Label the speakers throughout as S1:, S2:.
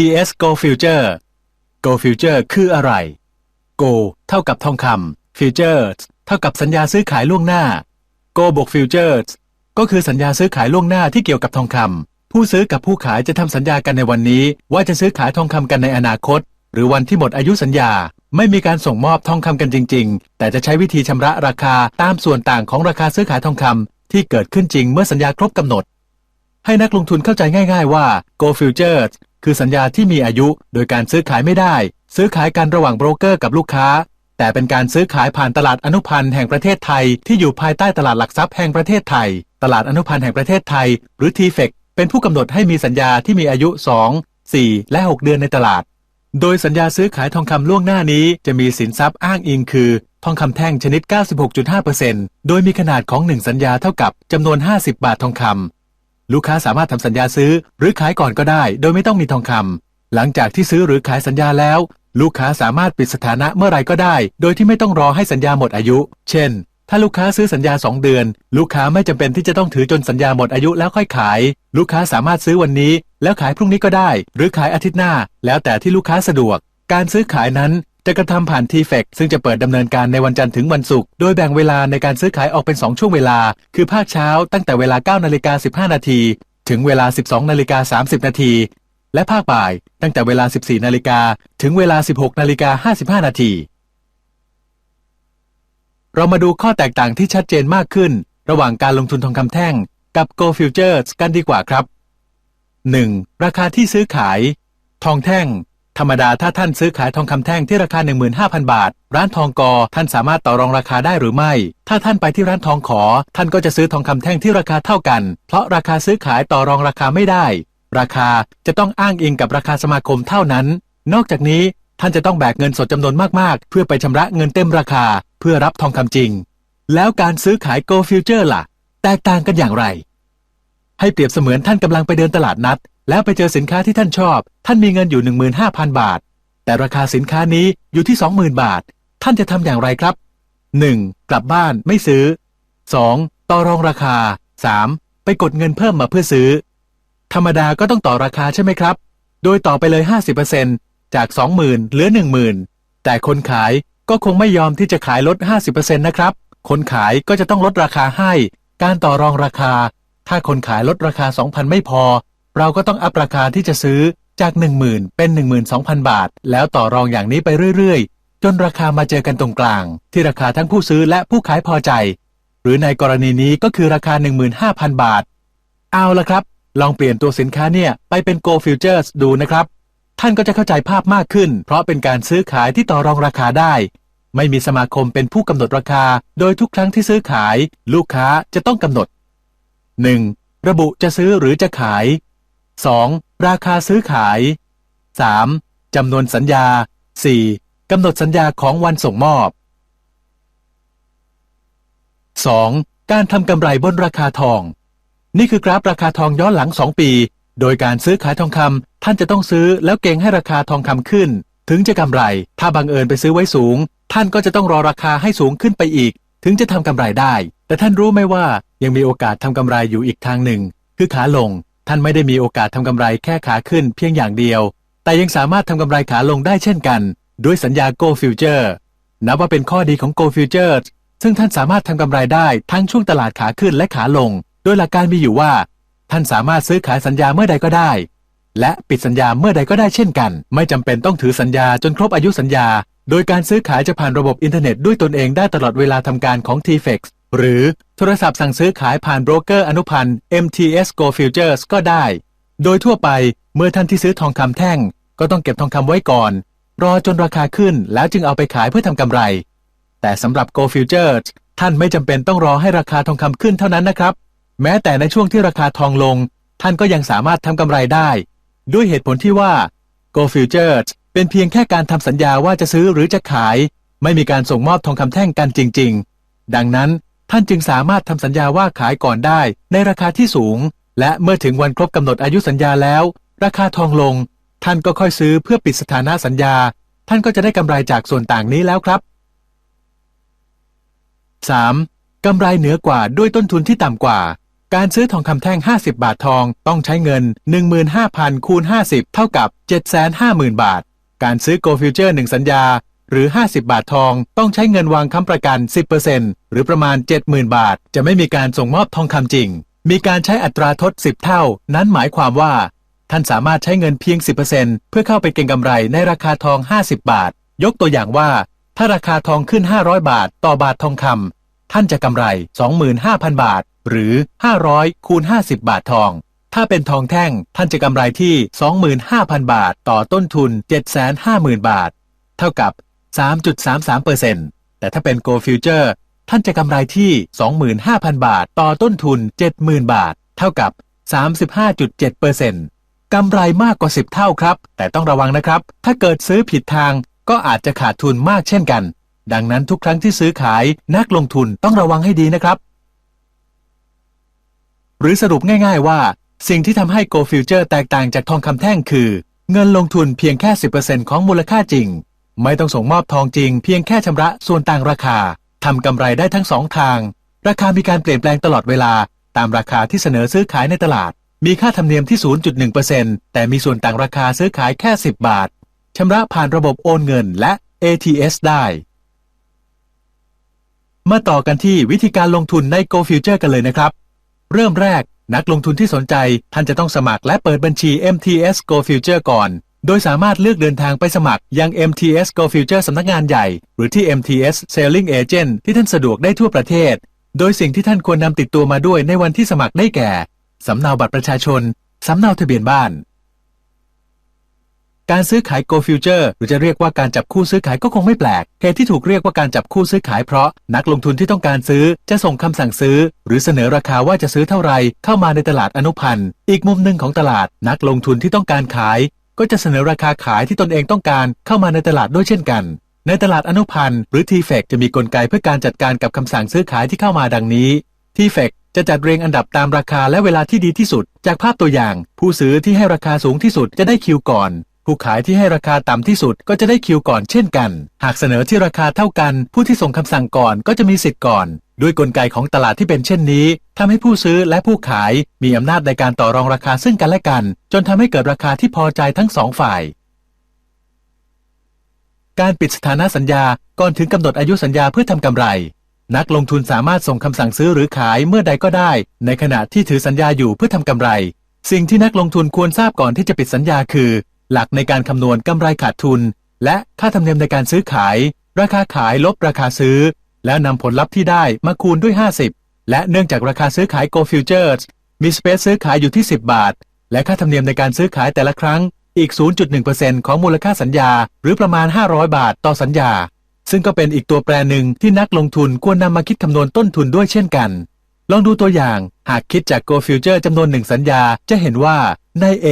S1: MTS Go Future Go Future คืออะไร Go เท่ากับทองคำ Futures เท่ากับสัญญาซื้อขายล่วงหน้า Go บวก Futures ก็คือสัญญาซื้อขายล่วงหน้าที่เกี่ยวกับทองคำผู้ซื้อกับผู้ขายจะทำสัญญากันในวันนี้ ว่าจะซื้อขายทองคำกันในอนาคต หรือวันที่หมดอายุสัญญา ไม่มีการส่งมอบทองคำกันจริง ๆ แต่จะใช้วิธีชำระราคาตามส่วนต่างของราคาซื้อขายทองคำที่เกิดขึ้นจริงเมื่อสัญญาครบกำหนด ให้นักลงทุนเข้าใจง่าย ๆ ว่า Go Futures คือสัญญาที่มีอายุโดยการซื้อขายไม่ได้ ซื้อขายกันระหว่างโบรกเกอร์กับลูกค้า แต่เป็นการซื้อขายผ่านตลาดอนุพันธ์แห่งประเทศไทย ที่อยู่ภายใต้ตลาดหลักทรัพย์แห่งประเทศไทย ตลาดอนุพันธ์แห่งประเทศไทย หรือ TFEC เป็นผู้กำหนดให้มีสัญญาที่มีอายุ 2 4 และ 6 เดือนในตลาด โดยสัญญาซื้อขายทองคำล่วงหน้านี้จะมีสินทรัพย์อ้างอิงคือ ทองคำแท่งชนิด 96.5%โดยมีขนาดของ 1 สัญญาเท่ากับจำนวน 50 บาททองคำ ลูกค้าสามารถทำสัญญาซื้อ หรือขายก่อนก็ได้ โดยไม่ต้องมีทองคำหลังจากที่ซื้อหรือขายสัญญาแล้ว ลูกค้าสามารถปิดสถานะเมื่อไรก็ได้ โดยที่ไม่ต้องรอให้สัญญาหมดอายุ เช่น ถ้าลูกค้าซื้อสัญญา 2 เดือน ลูกค้าไม่จำเป็นที่จะต้องถือจนสัญญาหมดอายุแล้วค่อยขาย ลูกค้าสามารถซื้อวันนี้ แล้วขายพรุ่งนี้ก็ได้ หรือขายอาทิตย์หน้า แล้วแต่ที่ลูกค้าสะดวก การซื้อขายนั้น จะกระทำผ่าน t f e c ซึ่งจะเปิดดำเนินการในวันจันทร์ถึงวันศุกร์โดยแบ่งเวลาในการซื้อขายออกเป็น 2 ช่วงเวลา คือภาคเช้าตั้งแต่เวลา9นาฬิกา15 นาที ถึงเวลา 12นาฬิกา30 นาที และภาคบ่ายตั้งแต่เวลา 14นาฬิกาถึงเวลา 16นาฬิกา55 นาทีเรามาดูข้อแตกต่างที่ชัดเจนมากขึ้น ระหว่างการลงทุนทองคำแท่งกับ Go Futures กันดีกว่าครับ 1. ราคาที่ซื้อขาย ทองแท่ง ธรรมดาถ้าท่านซื้อขายทองคำแท่งที่ราคา 15,000 บาท ร้านทองกอ ท่านสามารถต่อรองราคาได้หรือไม่ ถ้าท่านไปที่ร้านทองขอ ท่านก็จะซื้อทองคำแท่งที่ราคาเท่ากัน เพราะราคาซื้อขายต่อรองราคาไม่ได้ ราคาจะต้องอ้างอิงกับราคาสมาคมเท่านั้น นอกจากนี้ท่านจะต้องแบกเงินสดจำนวนมากๆ เพื่อไปชำระเงินเต็มราคา เพื่อรับทองคำจริง แล้วการซื้อขาย Go Future ล่ะ แตกต่างกันอย่างไร ให้เปรียบเสมือนท่านกำลังไปเดินตลาดนัด แล้วไปเจอสินค้าที่ท่านชอบ ท่านมีเงินอยู่ 15,000 บาท แต่ราคาสินค้านี้อยู่ที่ 20,000 บาท ท่านจะทำอย่างไรครับ 1. กลับบ้านไม่ซื้อ 2. ต่อรองราคา 3. ไปกดเงินเพิ่มมาเพื่อซื้อ ธรรมดาก็ต้องต่อราคาใช่ไหมครับ โดยต่อไปเลย 50%จาก 20,000เหลือ 10,000 แต่คนขายก็คงไม่ยอมที่จะขายลด 50%นะครับ คนขายก็จะต้องลดราคาให้ การต่อรองราคา ถ้าคนขายลดราคา 2,000 ไม่พอ เราก็ต้องอัพราคาที่จะซื้อจาก 10,000 เป็น 12,000 บาท แล้วต่อรองอย่างนี้ไปเรื่อยๆ จนราคามาเจอกันตรงกลาง ที่ราคาทั้งผู้ซื้อและผู้ขายพอใจ หรือในกรณีนี้ก็คือราคา 15,000 บาท เอาละครับ ลองเปลี่ยนตัวสินค้าเนี่ยไปเป็น Go Futures ดูนะครับ ท่านก็จะเข้าใจภาพมากขึ้น เพราะเป็นการซื้อขายที่ต่อรองราคาได้ ไม่มีสมาคมเป็นผู้กำหนดราคา โดยทุกครั้งที่ซื้อขาย ลูกค้าจะต้องกำหนด 1. ระบุจะซื้อหรือจะขาย 2. ราคาซื้อขาย 3. จำนวนสัญญา 4. กำหนดสัญญาของวันส่งมอบ 2. การทำกำไรบนราคาทอง นี่คือกราฟราคาทองย้อนหลัง 2 ปี โดยการซื้อขายทองคำท่านจะต้องซื้อแล้วเก่งให้ราคาทองคำขึ้น ถึงจะกำไร ถ้าบังเอิญไปซื้อไว้สูง ท่านก็จะต้องรอราคาให้สูงขึ้นไปอีก ถึงจะทำกำไรได้ แต่ท่านรู้ไหมว่ายังมีโอกาสทำกำไรอยู่อีกทางหนึ่ง คือขาลง ท่านไม่ได้มีโอกาสทำกำไรแค่ขาขึ้นเพียงอย่างเดียว แต่ยังสามารถทำกำไรขาลงได้เช่นกัน ด้วยสัญญา Go Future นับว่าเป็นข้อดีของ Go Future ซึ่งท่านสามารถทำกำไรได้ทั้งช่วงตลาดขาขึ้นและขาลง โดยหลักการมีอยู่ว่า ท่านสามารถซื้อขายสัญญาเมื่อใดก็ได้ และปิดสัญญาเมื่อใดก็ได้เช่นกัน ไม่จำเป็นต้องถือสัญญาจนครบอายุสัญญา โดยการซื้อขายจะผ่านระบบอินเทอร์เน็ตด้วยตนเองได้ตลอดเวลาทำการของ TFEX หรือโทรศัพท์สั่งซื้อขายผ่านโบรกเกอร์อนุพันธ์ MTS Go Futures ก็ได้ โดยทั่วไปเมื่อท่านที่ซื้อทองคำแท่ง ก็ต้องเก็บทองคำไว้ก่อน รอจนราคาขึ้นแล้วจึงเอาไปขายเพื่อทำกำไร แต่สำหรับ Go Futures ท่านไม่จำเป็นต้องรอให้ราคาทองคำขึ้นเท่านั้นนะครับ แม้แต่ในช่วงที่ราคาทองลง ท่านก็ยังสามารถทำกำไรได้ ด้วยเหตุผลที่ว่า Go Futures เป็นเพียงแค่การทำสัญญาว่าจะซื้อหรือจะขาย ไม่มีการส่งมอบทองคำแท่งกันจริง ๆ ดังนั้น ท่านจึงสามารถทำสัญญาว่าขายก่อนได้ในราคาที่สูง และเมื่อถึงวันครบกำหนดอายุสัญญาแล้ว ราคาทองลง ท่านก็ค่อยซื้อเพื่อปิดสถานะสัญญา ท่านก็จะได้กำไรจากส่วนต่างนี้แล้วครับ 3. กำไรเหนือกว่าด้วยต้นทุนที่ต่ำกว่า การซื้อทองคำแท่ง 50 บาททองต้องใช้เงิน 15,000คูณ50 เท่ากับ 750,000 บาท การซื้อ Go Future 1สัญญา หรือ 50 บาททอง ต้องใช้เงินวางค้ำประกัน 10%หรือประมาณ 70,000 บาท จะไม่มีการส่งมอบทองคำจริง มีการใช้อัตราทด 10 เท่า นั้นหมายความว่า ท่านสามารถใช้เงินเพียง 10%เพื่อเข้าไปเก็งกำไรในราคาทอง 50 บาท ยกตัวอย่างว่า ถ้าราคาทองขึ้น 500 บาท ต่อบาททองคำท่านจะกำไร 25,000 บาท หรือ 500คูณ50 บาททองถ้าเป็นทองแท่งท่านจะกำไรที่ 25,000 บาท ต่อต้นทุน 750,000 บาท เท่ากับ 3.33%แต่ถ้าเป็น Go Future ท่านจะกำไรที่ 25,000 บาท ต่อต้นทุน 70,000 บาท เท่ากับ 35.7%กำไรมากกว่า 10 เท่าครับ แต่ต้องระวังนะครับ ถ้าเกิดซื้อผิดทางก็อาจจะขาดทุนมากเช่นกัน ดังนั้นทุกครั้งที่ซื้อขายนักลงทุนต้องระวังให้ดีนะครับ หรือสรุปง่ายๆว่า สิ่งที่ทำให้ Go Future แตกต่างจากทองคำแท่งคือ เงินลงทุนเพียงแค่ 10%ของมูลค่าจริง ไม่ต้องส่งมอบทองจริงเพียงแค่ชำระส่วนต่างราคาทำกำไรได้ทั้งสองทาง ราคามีการเปลี่ยนแปลงตลอดเวลา ตามราคาที่เสนอซื้อขายในตลาด มีค่าธรรมเนียมที่ 0.1%แต่มีส่วนต่างราคาซื้อขายแค่ 10 บาทชำระผ่านระบบโอนเงินและ ATS ได้ มาต่อกันที่วิธีการลงทุนใน Go Future กันเลยนะครับ เริ่มแรกนักลงทุนที่สนใจท่านจะต้องสมัครและเปิดบัญชี MTS Go Future ก่อน โดยสามารถเลือกเดินทางไปสมัคร ยัง MTS Go Future สำนักงานใหญ่ หรือที่ MTS Selling Agent ที่ท่านสะดวกได้ทั่วประเทศ โดยสิ่งที่ท่านควรนำติดตัวมาด้วยในวันที่สมัครได้แก่ สำเนาบัตรประชาชน สำเนาทะเบียนบ้าน การซื้อขาย Go Future หรือจะเรียกว่าการจับคู่ซื้อขายก็คงไม่แปลกเหตุที่ถูกเรียกว่าการจับคู่ซื้อขายเพราะนักลงทุนที่ต้องการซื้อจะส่งคำสั่งซื้อ หรือเสนอราคาว่าจะซื้อเท่าไรเข้ามาในตลาดอนุพันธ์ อีกมุมหนึ่งของตลาดนักลงทุนที่ต้องการขาย ก็จะเสนอราคาขายที่ตนเองต้องการเข้ามาในตลาดด้วยเช่นกัน ในตลาดอนุพันธ์หรือ t f e c จะมีกลไกเพื่อการจัดการกับคำสั่งซื้อขายที่เข้ามาดังนี้ t f e c จะจัดเรียงอันดับตามราคาและเวลาที่ดีที่สุด จากภาพตัวอย่าง ผู้ซื้อที่ให้ราคาสูงที่สุดจะได้คิวก่อน ผู้ขายที่ให้ราคาต่ำที่สุดก็จะได้คิวก่อนเช่นกัน หากเสนอที่ราคาเท่ากัน ผู้ที่ส่งคำสั่งก่อนก็จะมีสิทธิ์ก่อน ด้วยกลไกของตลาดที่เป็นเช่นนี้ทำให้ผู้ซื้อและผู้ขายมีอำนาจในการต่อรองราคาซึ่งกันและกัน จนทำให้เกิดราคาที่พอใจทั้งสองฝ่ายการปิดสถานะสัญญาก่อนถึงกำหนดอายุสัญญาเพื่อทำกำไร นักลงทุนสามารถส่งคำสั่งซื้อหรือขายเมื่อใดก็ได้ ในขณะที่ถือสัญญาอยู่เพื่อทำกำไร สิ่งที่นักลงทุนควรทราบก่อนที่จะปิดสัญญาคือ หลักในการคำนวณกำไรขาดทุน และค่าธรรมเนียมในการซื้อขาย ราคาขายลบราคาซื้อ แล้วนำผลลัพธ์ที่ได้มาคูณด้วย 50 และเนื่องจากราคาซื้อขาย Go Futures มีสเปซซื้อขายอยู่ที่ 10 บาท และค่าธรรมเนียมในการซื้อขายแต่ละครั้งอีก 0.1%ของมูลค่าสัญญา หรือประมาณ 500 บาทต่อสัญญา ซึ่งก็เป็นอีกตัวแปรหนึ่งที่นักลงทุนควรนำมาคิดคำนวณต้นทุนด้วยเช่นกัน ลองดูตัวอย่าง หากคิดจาก Go Future จำนวนหนึ่งสัญญา จะเห็นว่า ใน A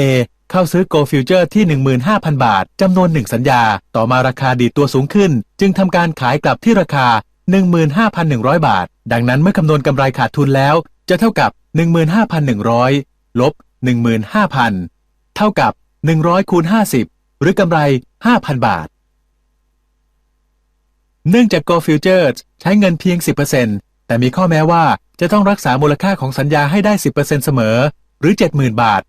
S1: เข้าซื้อ Go Future ที่ 15,000 บาท จำนวนหนึ่งสัญญา ต่อมาราคาดีดตัวสูงขึ้น จึงทำการขายกลับที่ราคา 15,100 บาท ดังนั้นเมื่อคำนวณกำไรขาดทุนแล้ว จะเท่ากับ 15,100 ลบ 15,000 เท่ากับ 100คูณ50 หรือกำไร 5,000 บาท เนื่องจาก Go Futures ใช้เงินเพียง 10%แต่มีข้อแม้ว่าจะต้องรักษามูลค่าของสัญญาให้ได้ 10%เสมอ หรือ 70,000 บาท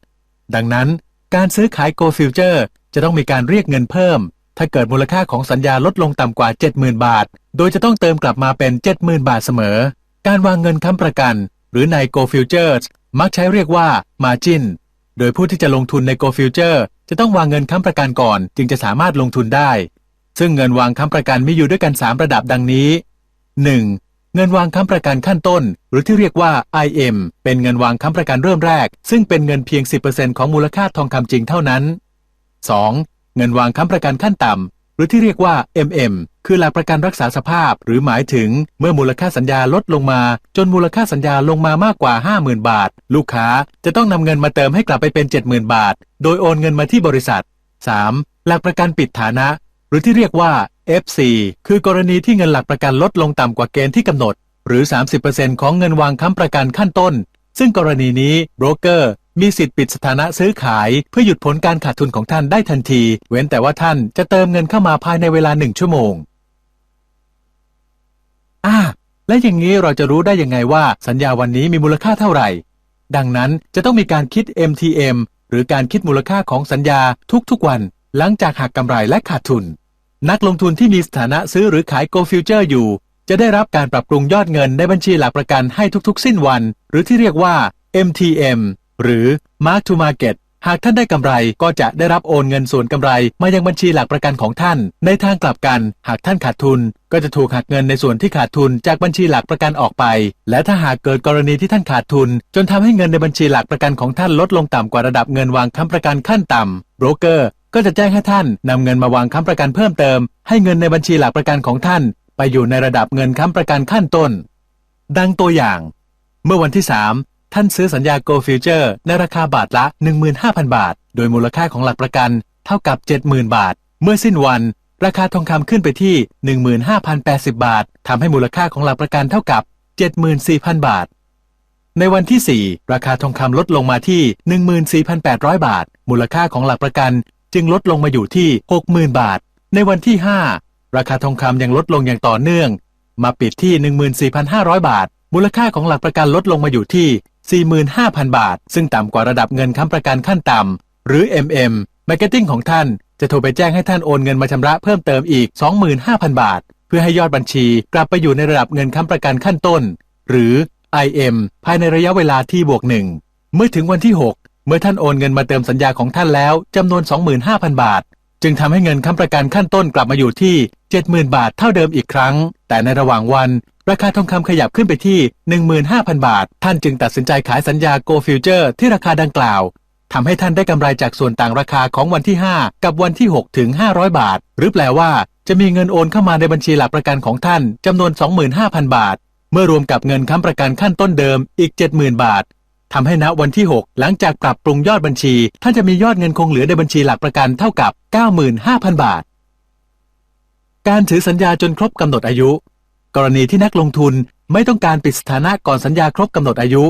S1: ดังนั้น การซื้อขาย Go Future จะต้องมีการเรียกเงินเพิ่ม ถ้าเกิดมูลค่าของสัญญาลดลงต่ำกว่า 70,000 บาท โดยจะต้องเติมกลับมาเป็น 70,000 บาทเสมอ การวางเงินค้ำประกัน หรือใน Go Futures มักใช้เรียกว่า Margin โดยผู้ที่จะลงทุนใน Go Future จะต้องวางเงินค้ำประกันก่อน จึงจะสามารถลงทุนได้ ซึ่งเงินวางค้ำประกันมีอยู่ด้วยกัน 3 ระดับดังนี้ 1. เงินวางค้ำประกันขั้นต้น หรือที่เรียกว่า IM เป็นเงินวางค้ำประกันเริ่มแรก ซึ่งเป็นเงินเพียง 10%ของมูลค่าทองคำจริงเท่านั้น 2. เงินวางค้ำประกันขั้นต่ำหรือที่เรียกว่า MM คือหลักประกันรักษาสภาพ หรือหมายถึงเมื่อมูลค่าสัญญาลดลงมา จนมูลค่าสัญญาลงมามากกว่า 50,000 บาท ลูกค้าจะต้องนำเงินมาเติมให้กลับไปเป็น 70,000 บาท โดยโอนเงินมาที่บริษัท 3. หลักประกันปิดฐานะ หรือที่เรียกว่า FC คือกรณีที่เงินหลักประกันลดลงต่ำกว่าเกณฑ์ที่กำหนด หรือ 30%ของเงินวางค้ำประกันขั้นต้น ซึ่งกรณีนี้โบรกเกอร์มีสิทธิ์ปิดสถานะซื้อขาย เพื่อหยุดผลการขาดทุนของท่านได้ทันที เว้นแต่ว่าท่านจะเติมเงินเข้ามาภายในเวลาหนึ่งชั่วโมงอ่าและอย่างนี้เราจะรู้ได้ยังไงว่าสัญญาวันนี้มีมูลค่าเท่าไหร่ ดังนั้นจะต้องมีการคิด MTM หรือการคิดมูลค่าของสัญญาทุกๆวัน หลังจากหักกำไรและขาดทุน นักลงทุนที่มีสถานะซื้อหรือขาย Go Future อยู่ จะได้รับการปรับปรุงยอดเงินในบัญชีหลักประกันให้ทุกๆ สิ้นวัน หรือที่เรียกว่า MTM หรือ Mark to Market หากท่านได้กำไรก็จะได้รับโอนเงินส่วนกำไรมายังบัญชีหลักประกันของท่าน ในทางกลับกัน หากท่านขาดทุน ก็จะถูกหักเงินในส่วนที่ขาดทุนจากบัญชีหลักประกันออกไป และถ้าหากเกิดกรณีที่ท่านขาดทุน จนทำให้เงินในบัญชีหลักประกันของท่านลดลงต่ำกว่าระดับเงินวางค้ำประกันขั้นต่ำโบรกเกอร์ ก็จะแจ้งให้ท่านนำเงินมาวางค้ำประกันเพิ่มเติม ให้เงินในบัญชีหลักประกันของท่าน ไปอยู่ในระดับเงินค้ำประกันขั้นต้น ดังตัวอย่าง เมื่อวันที่ 3 ท่านซื้อสัญญา Go Future ในราคาบาทละ 15,000 บาท โดยมูลค่าของหลักประกันเท่ากับ 70,000 บาท เมื่อสิ้นวัน ราคาทองคำขึ้นไปที่ 15,080 บาททำให้มูลค่าของหลักประกันเท่ากับ 74,000 บาทในวันที่ 4 ราคาทองคำลดลงมาที่ 14,800 บาท มูลค่าของหลักประกัน จึงลดลงมาอยู่ที่ 60,000 บาท ในวันที่ 5 ราคาทองคำยังลดลงอย่างต่อเนื่อง มาปิดที่ 14,500 บาท มูลค่าของหลักประกันลดลงมาอยู่ที่ 45,000 บาท ซึ่งต่ำกว่าระดับเงินค้ำประกันขั้นต่ำหรือ MM Marketing ของท่านจะโทรไปแจ้งให้ท่านโอนเงินมาชำระเพิ่มเติมอีก 25,000 บาท เพื่อให้ยอดบัญชีกลับไปอยู่ในระดับเงินค้ำประกันขั้นต้น หรือ IM ภายในระยะเวลาที่บวกหนึ่งเมื่อถึงวันที่ 6 เมื่อท่านโอนเงินมาเติมสัญญาของท่านแล้วจำนวน 25,000 บาท จึงทำให้เงินค้ำประกันขั้นต้นกลับมาอยู่ที่ 70,000 บาทเท่าเดิมอีกครั้ง แต่ในระหว่างวัน ราคาทองคำขยับขึ้นไปที่ 15,000 บาท ท่านจึงตัดสินใจขายสัญญา Go Future ที่ราคาดังกล่าวทำให้ท่านได้กำไรจากส่วนต่างราคาของวันที่ 5 กับวันที่ 6 ถึง 500 บาท หรือแปลว่า จะมีเงินโอนเข้ามาในบัญชีหลักประกันของท่านจำนวน 25,000 บาท เมื่อรวมกับเงินค้ำประกันขั้นต้นเดิมอีก 70,000 บาท ทำให้ณวันที่ 6 หลังจากปรับปรุงยอดบัญชี ท่านจะมียอดเงินคงเหลือในบัญชีหลักประกันเท่ากับ 95,000 บาท การถือสัญญาจนครบกำหนดอายุ กรณีที่นักลงทุนไม่ต้องการปิดสถานะก่อนสัญญาครบกำหนดอายุ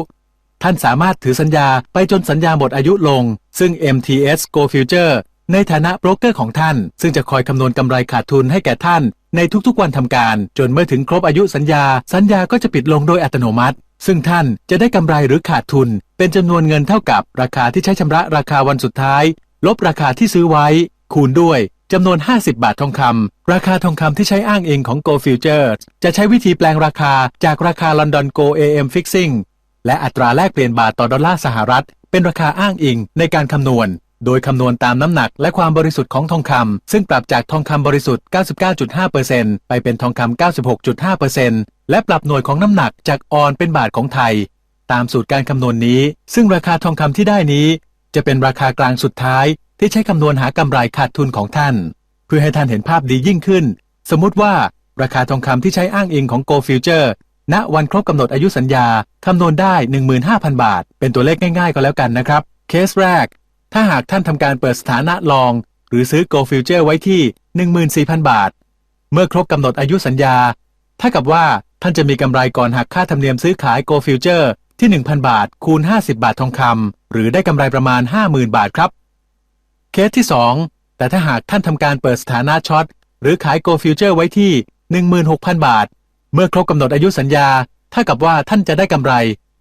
S1: ท่านสามารถถือสัญญาไปจนสัญญาหมดอายุลง ซึ่ง MTS Go Future ในฐานะโบรกเกอร์ของท่าน ซึ่งจะคอยคำนวณกำไรขาดทุนให้แก่ท่านในทุกๆวันทำการ จนเมื่อถึงครบอายุสัญญา สัญญาก็จะปิดลงโดยอัตโนมัติ ซึ่งท่านจะได้กำไรหรือขาดทุน เป็นจำนวนเงินเท่ากับราคาที่ใช้ชำระราคาวันสุดท้าย ลบราคาที่ซื้อไว้ คูณด้วยจำนวน 50 บาททองคำราคาทองคำที่ใช้อ้างเองของ Go Future จะใช้วิธีแปลงราคาจากราคา London Go AM Fixing และอัตราแลกเปลี่ยนบาทต่อดอลลาร์สหรัฐ เป็นราคาอ้างอิงในการคำนวณ โดยคำนวณตามน้ำหนักและความบริสุทธิ์ของทองคำซึ่งปรับจากทองคำบริสุทธิ์ 99.5%ไปเป็นทองคำ96.5%และปรับหน่วยของน้ำหนักจากออนเป็นบาทของไทย ตามสูตรการคำนวณนี้ ซึ่งราคาทองคำที่ได้นี้ จะเป็นราคากลางสุดท้าย ที่ใช้คำนวณหากำไรขาดทุนของท่าน เพื่อให้ท่านเห็นภาพดียิ่งขึ้น สมมติว่าราคาทองคำที่ใช้อ้างอิงของ Go Future ณวันครบกำหนดอายุสัญญา คำนวณได้ 15,000 บาท เป็นตัวเลขง่ายๆ ก็แล้วกันนะครับ เคสแรก ถ้าหากท่านทำการเปิดสถานะลอง หรือซื้อ Go Future ไว้ที่ 14,000 บาท เมื่อครบกำหนดอายุสัญญาถ้ากับว่าท่านจะมีกำไรก่อนหักค่าธรรมเนียมซื้อขาย Go Future ที่ 1,000 บาท คูณ 50 บาททองคำหรือได้กำไรประมาณ 50,000 บาทครับ เคสที่ 2 แต่ถ้าหากท่านทำการเปิดสถานะช็อตหรือขาย Go Future ไว้ที่ 16,000 บาท เมื่อครบกำหนดอายุสัญญาถ้ากับว่าท่านจะได้กำไร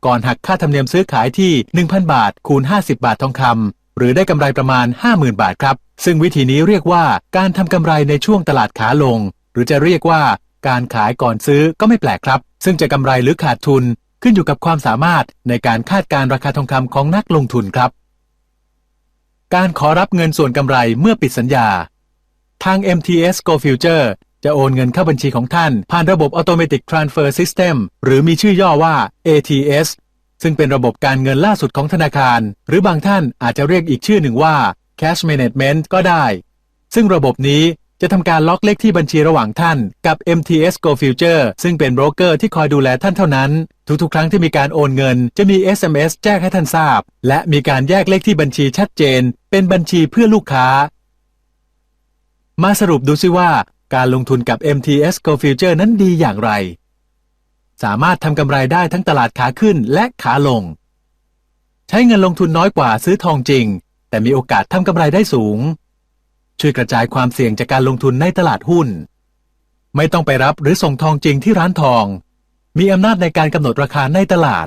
S1: ก่อนหักค่าธรรมเนียมซื้อขายที่ 1,000 บาท คูณ 50 บาททองคำ หรือได้กำไรประมาณ 50,000 บาทครับ ซึ่งวิธีนี้เรียกว่าการทำกำไรในช่วงตลาดขาลง หรือจะเรียกว่าการขายก่อนซื้อก็ไม่แปลกครับ ซึ่งจะกำไรหรือขาดทุน ขึ้นอยู่กับความสามารถในการคาดการราคาทองคำของนักลงทุนครับ การขอรับเงินส่วนกำไรเมื่อปิดสัญญา ทาง MTS Go Future จะโอนเงินเข้าบัญชีของท่าน ผ่านระบบ Automatic Transfer System หรือมีชื่อย่อว่า ATS ซึ่งเป็นระบบการเงินล่าสุดของธนาคาร หรือบางท่านอาจจะเรียกอีกชื่อหนึ่งว่า Cash Management ก็ได้ ซึ่งระบบนี้จะทำการล็อกเลขที่บัญชีระหว่างท่านกับ MTS Go Future ซึ่งเป็นโบรกเกอร์ที่คอยดูแลท่านเท่านั้น ทุกๆ ครั้งที่มีการโอนเงิน จะมี SMS แจ้งให้ท่านทราบ และมีการแยกเลขที่บัญชีชัดเจน เป็นบัญชีเพื่อลูกค้า มาสรุปดูซิว่า การลงทุนกับ MTS Go Future นั้นดีอย่างไร สามารถทำกำไรได้ทั้งตลาดขาขึ้นและขาลง ใช้เงินลงทุนน้อยกว่าซื้อทองจริง แต่มีโอกาสทำกำไรได้สูง ช่วยกระจายความเสี่ยงจากการลงทุนในตลาดหุ้น ไม่ต้องไปรับหรือส่งทองจริงที่ร้านทอง มีอำนาจในการกำหนดราคาในตลาด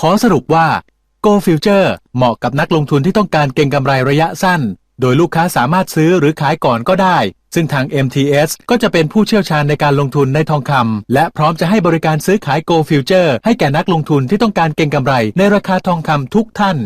S1: ขอสรุปว่า Go Future เหมาะกับนักลงทุนที่ต้องการเก็งกำไรระยะสั้น โดยลูกค้าสามารถซื้อหรือขายก่อนก็ได้ ซึ่งทาง MTS ก็จะเป็นผู้เชี่ยวชาญในการลงทุนในทองคำและพร้อมจะให้บริการซื้อขาย Go Future ให้แก่นักลงทุนที่ต้องการเก็งกำไรในราคาทองคำทุกท่าน